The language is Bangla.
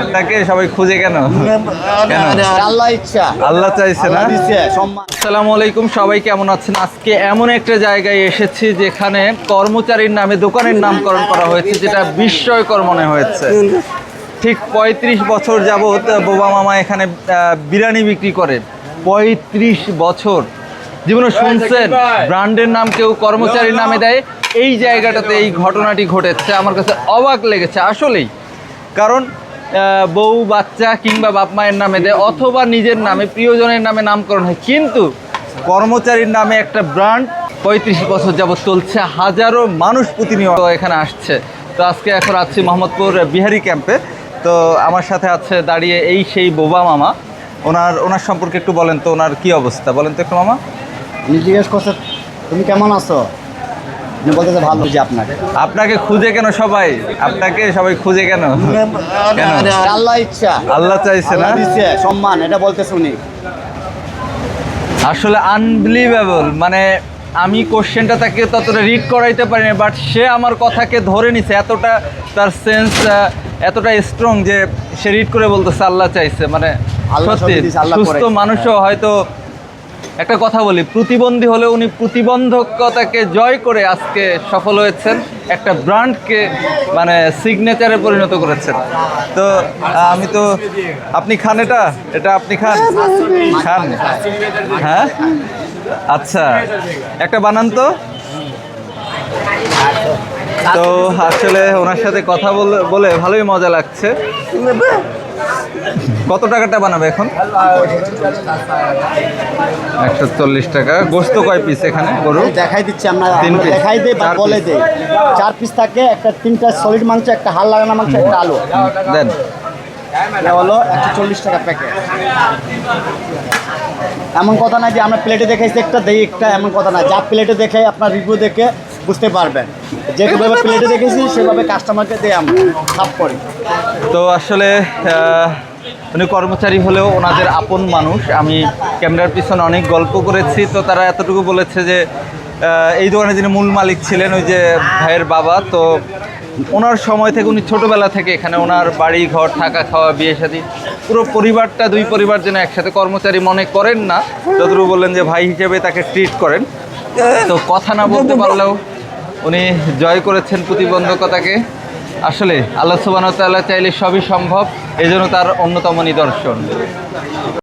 আপনাকে সবাই খুঁজে কেন? আল্লাহ ইচ্ছা। আল্লাহ চাইছে না? আসসালামু আলাইকুম সবাই কেমন আছেন? আজকে এমন একটা জায়গায় এসেছি যেখানে কর্মচারীর নামে দোকানের নামকরণ করা হয়েছে যেটা বিস্ময়কর মনে হয়েছে। ঠিক পঁয়ত্রিশ বছর যাবৎ বোবা মামা এখানে বিরিয়ানি বিক্রি করেন পঁয়ত্রিশ বছর। জীবনে শুনছেন? ব্র্যান্ডের নাম কেউ কর্মচারীর নামে দেয়? এই জায়গাটাতে এই ঘটনাটি ঘটেছে। আমার কাছে অবাক লেগেছে আসলেই। কারণ বউ, বাচ্চা কিংবা বাপ মায়ের নামে দেয় অথবা নিজের নামে, প্রিয়জনের নামে নামকরণ হয়। কিন্তু কর্মচারীর নামে একটা ব্র্যান্ড পঁয়ত্রিশ বছর যাবৎ চলছে, হাজারো মানুষ প্রতিনিয়ত এখানে আসছে। তো আজকে এখন আছি মোহাম্মদপুর বিহারি ক্যাম্পে। তো আমার সাথে আছে দাঁড়িয়ে এই সেই বোবা মামা। ওনার ওনার সম্পর্কে একটু বলেন তো, ওনার কি অবস্থা? বলেন তো একটু মামা। জিজ্ঞেস করছে, তুমি কেমন আছো? উনি বলতেছে ভালো যে আপনাকে। আপনাকে খুঁজে কেন সবাই? আপনাকে সবাই খুঁজে কেন? আল্লাহ ইচ্ছা। আল্লাহ চাইছে না? সম্মান এটা বলতেছে উনি। আসলে আনবিলিভেবল মানে আমি কোশ্চেনটা তাকে ততটা রিড করাইতে পারিনি বাট সে আমার কথাকে ধরে নিছে এতটা তার সেন্স এতটা স্ট্রং যে সে রিড করে বলতেছে আল্লাহ চাইছে। মানে সত্যি সুস্থ মানুষও হয়তো একটা কথা বলি, প্রতিবন্ধী হলে উনি প্রতিবন্ধকতাকে জয় করে আজকে সফল হয়েছেন, একটা ব্র্যান্ডকে মানে সিগনেচারে পরিণত করেছেন। তো আমি তো, আপনি খান এটা? এটা আপনি খান? খান? হ্যাঁ? আচ্ছা একটা বানান তো। তো আসলে ওনার সাথে কথা বলে ভালোই মজা লাগছে। কত টাকাটা বানাবে এখন? একশো চল্লিশ টাকা। গোস্ত কয় পিস এখানে গরু? দেখাই দিচ্ছি আমরা তিন piece, দেখাই দেই বা চার বলে। চার পিস থাকে একটা তিনটা সলিড মাংস একটা হাল লাগানো মাংস একটা আলু। দেন। হলো একশো চল্লিশ টাকা প্যাকেট এমন কথা না যে আমরা প্লেটে দেখাইছি একটা দেই একটা এমন কথা না যা প্লেটে দেখে আপনার রিভিউ দেখে বুঝতে পারবেন যেভাবে প্লেটে দেখেছি, সেভাবে কাস্টমারকে দিয়ে আমরা সাফ করি। তো আসলে উনি কর্মচারী হলেও ওনাদের আপন মানুষ। আমি ক্যামেরার পিছনে অনেক গল্প করেছি, তো তারা এতটুকু বলেছে যে এই দোকানে যিনি মূল মালিক ছিলেন, ওই যে ভাইয়ের বাবা, তো ওনার সময় থেকে উনি ছোটোবেলা থেকে এখানে ওনার বাড়ি, ঘর, থাকা, খাওয়া, বিয়ে শাদী পুরো পরিবারটা, দুই পরিবার যেন একসাথে কর্মচারী মনে করেন না, যতটুকু বললেন যে ভাই হিসেবে তাকে ট্রিট করেন। তো কথা না বলতে পারলেও উনি জয় করেছেন প্রতিবন্ধকতাকে। আসলে আল্লাহ সুবাহ চাইলে সবই সম্ভব এই জন্য তার অন্যতম নিদর্শন।